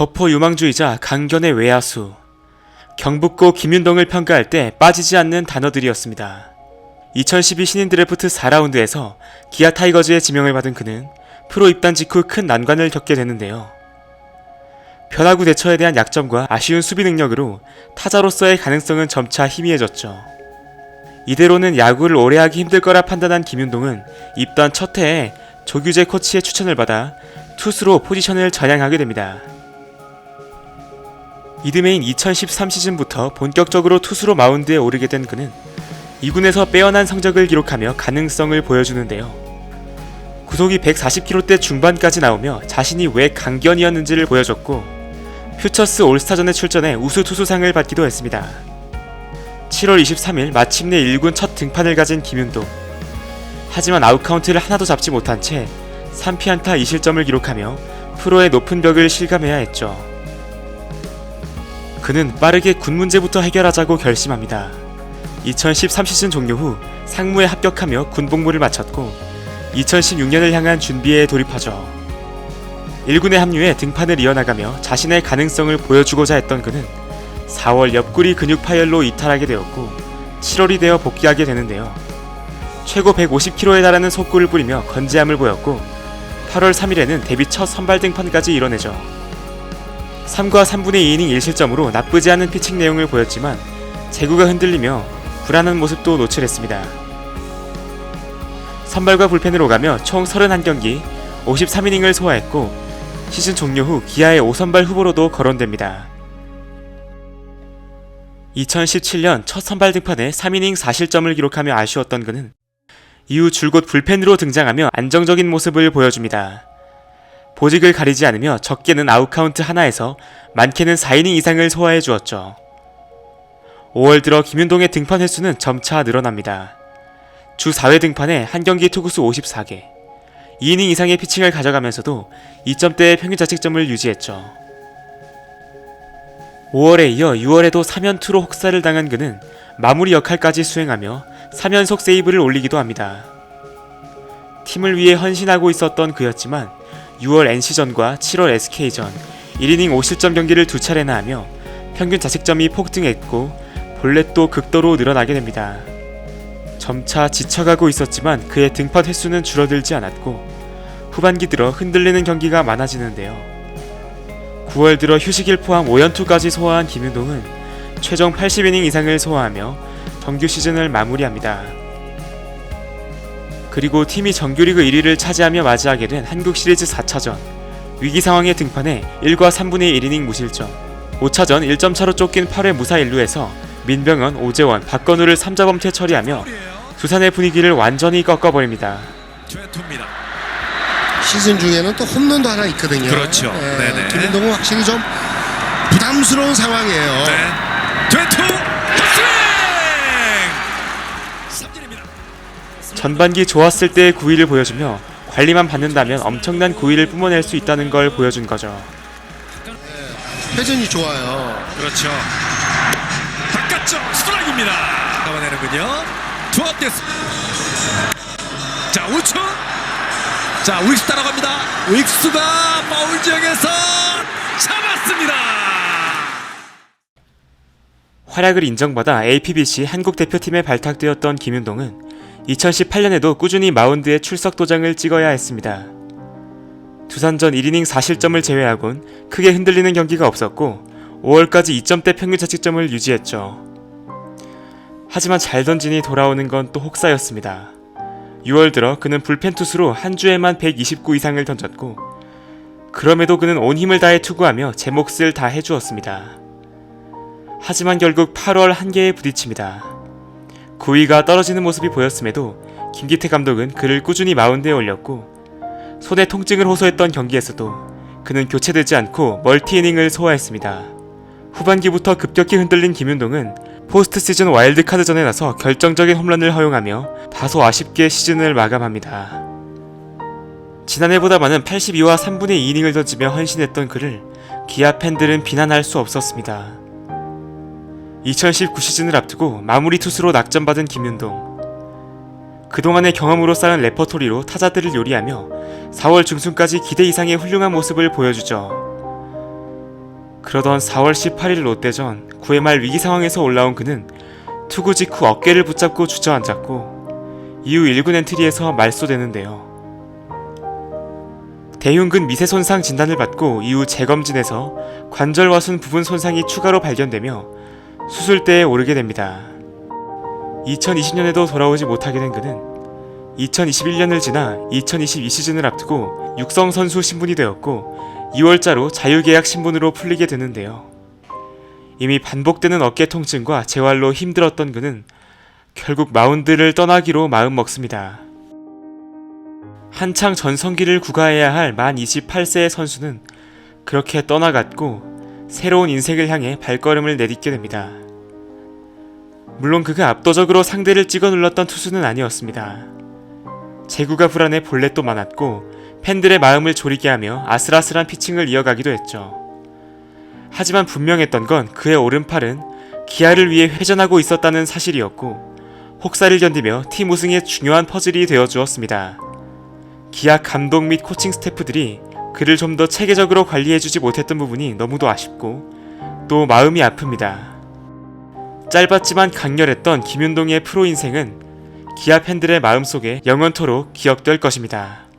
거포 유망주이자 강견의 외야수. 경북고 김윤동을 평가할 때 빠지지 않는 단어들이었습니다. 2012 신인 드래프트 4라운드에서 기아 타이거즈의 지명을 받은 그는 프로 입단 직후 큰 난관을 겪게 되는데요. 변화구 대처에 대한 약점과 아쉬운 수비 능력으로 타자로서의 가능성은 점차 희미해졌죠. 이대로는 야구를 오래 하기 힘들 거라 판단한 김윤동은 입단 첫 해에 조규재 코치의 추천을 받아 투수로 포지션을 전향하게 됩니다. 이듬해인 2013 시즌부터 본격적으로 투수로 마운드에 오르게 된 그는 2군에서 빼어난 성적을 기록하며 가능성을 보여주는데요. 구속이 140km대 중반까지 나오며 자신이 왜 강견이었는지를 보여줬고 퓨처스 올스타전에 출전해 우수 투수상을 받기도 했습니다. 7월 23일 마침내 1군 첫 등판을 가진 김윤동. 하지만 아웃카운트를 하나도 잡지 못한 채 3피안타 2실점을 기록하며 프로의 높은 벽을 실감해야 했죠. 그는 빠르게 군 문제부터 해결하자고 결심합니다. 2013 시즌 종료 후 상무에 합격하며 군 복무를 마쳤고 2016년을 향한 준비에 돌입하죠. 1군에 합류해 등판을 이어나가며 자신의 가능성을 보여주고자 했던 그는 4월 옆구리 근육 파열로 이탈하게 되었고 7월이 되어 복귀하게 되는데요. 최고 150km에 달하는 속구를 뿌리며 건재함을 보였고 8월 3일에는 데뷔 첫 선발 등판까지 이뤄내죠. 3과 3분의 2이닝 1실점으로 나쁘지 않은 피칭 내용을 보였지만 제구가 흔들리며 불안한 모습도 노출했습니다. 선발과 불펜을 오가며 총 31경기 53이닝을 소화했고 시즌 종료 후 기아의 5선발 후보로도 거론됩니다. 2017년 첫 선발 등판에 3이닝 4실점을 기록하며 아쉬웠던 그는 이후 줄곧 불펜으로 등장하며 안정적인 모습을 보여줍니다. 보직을 가리지 않으며 적게는 아웃카운트 하나에서 많게는 4이닝 이상을 소화해 주었죠. 5월 들어 김윤동의 등판 횟수는 점차 늘어납니다. 주 4회 등판에 한 경기 투구수 54개, 2이닝 이상의 피칭을 가져가면서도 2점대의 평균 자책점을 유지했죠. 5월에 이어 6월에도 3연투로 혹사를 당한 그는 마무리 역할까지 수행하며 3연속 세이브를 올리기도 합니다. 팀을 위해 헌신하고 있었던 그였지만 6월 NC전과 7월 SK전 1이닝 5실점 경기를 두 차례나 하며 평균 자책점이 폭등했고 볼넷도 극도로 늘어나게 됩니다. 점차 지쳐가고 있었지만 그의 등판 횟수는 줄어들지 않았고 후반기 들어 흔들리는 경기가 많아지는데요. 9월 들어 휴식일 포함 5연투까지 소화한 김윤동은 최종 80이닝 이상을 소화하며 정규 시즌을 마무리합니다. 그리고 팀이 정규리그 1위를 차지하며 맞이하게 된 한국 시리즈 4차전 위기 상황에 등판해 1과 3분의 1이닝 무실점 5차전 1점 차로 쫓긴 8회 무사 1루에서 민병헌, 오재원, 박건우를 3자범퇴 처리하며 두산의 분위기를 완전히 꺾어버립니다. 시즌 중에는 또 홈런도 하나 있거든요. 그렇죠. 예, 네네. 김은동은 확실히 좀 부담스러운 상황이에요. 네. 최투 전반기 좋았을 때의 구위를 보여주며 관리만 받는다면 엄청난 구위를 뿜어낼 수 있다는 걸 보여준 거죠. 회전이 좋아요. 그렇죠. 바깥쪽 스트라이크입니다. 잡아내는군요. 투아웃 됐습니다. 자 우측. 자 우익수 따라갑니다. 우익수가 파울 지역에서 잡았습니다. 활약을 인정받아 APBC 한국 대표팀에 발탁되었던 김윤동은 2018년에도 꾸준히 마운드에 출석 도장을 찍어야 했습니다. 두산전 1이닝 4실점을 제외하곤 크게 흔들리는 경기가 없었고 5월까지 2점대 평균 자책점을 유지했죠. 하지만 잘 던지니 돌아오는 건 또 혹사였습니다. 6월 들어 그는 불펜 투수로 한 주에만 129 이상을 던졌고 그럼에도 그는 온 힘을 다해 투구하며 제 몫을 다 해주었습니다. 하지만 결국 8월 한계에 부딪힙니다. 구위가 떨어지는 모습이 보였음에도 김기태 감독은 그를 꾸준히 마운드에 올렸고 손에 통증을 호소했던 경기에서도 그는 교체되지 않고 멀티이닝을 소화했습니다. 후반기부터 급격히 흔들린 김윤동은 포스트 시즌 와일드카드전에 나서 결정적인 홈런을 허용하며 다소 아쉽게 시즌을 마감합니다. 지난해보다 많은 82와 3분의 2이닝을 던지며 헌신했던 그를 기아 팬들은 비난할 수 없었습니다. 2019 시즌을 앞두고 마무리 투수로 낙점받은 김윤동. 그동안의 경험으로 쌓은 레퍼토리로 타자들을 요리하며 4월 중순까지 기대 이상의 훌륭한 모습을 보여주죠. 그러던 4월 18일 롯데전 9회 말 위기 상황에서 올라온 그는 투구 직후 어깨를 붙잡고 주저앉았고 이후 1군 엔트리에서 말소되는데요. 대흉근 미세 손상 진단을 받고 이후 재검진에서 관절 와순 부분 손상이 추가로 발견되며 수술대에 오르게 됩니다. 2020년에도 돌아오지 못하게 된 그는 2021년을 지나 2022 시즌을 앞두고 육성 선수 신분이 되었고 2월자로 자유계약 신분으로 풀리게 되는데요. 이미 반복되는 어깨 통증과 재활로 힘들었던 그는 결국 마운드를 떠나기로 마음먹습니다. 한창 전성기를 구가해야 할 만 28세의 선수는 그렇게 떠나갔고 새로운 인생을 향해 발걸음을 내딛게 됩니다. 물론 그가 압도적으로 상대를 찍어 눌렀던 투수는 아니었습니다. 제구가 불안해 볼넷도 많았고 팬들의 마음을 졸이게 하며 아슬아슬한 피칭을 이어가기도 했죠. 하지만 분명했던 건 그의 오른팔은 기아를 위해 회전하고 있었다는 사실이었고 혹사를 견디며 팀 우승의 중요한 퍼즐이 되어 주었습니다. 기아 감독 및 코칭 스태프들이 그를 좀 더 체계적으로 관리해주지 못했던 부분이 너무도 아쉽고 또 마음이 아픕니다. 짧았지만 강렬했던 김윤동의 프로 인생은 기아 팬들의 마음속에 영원토록 기억될 것입니다.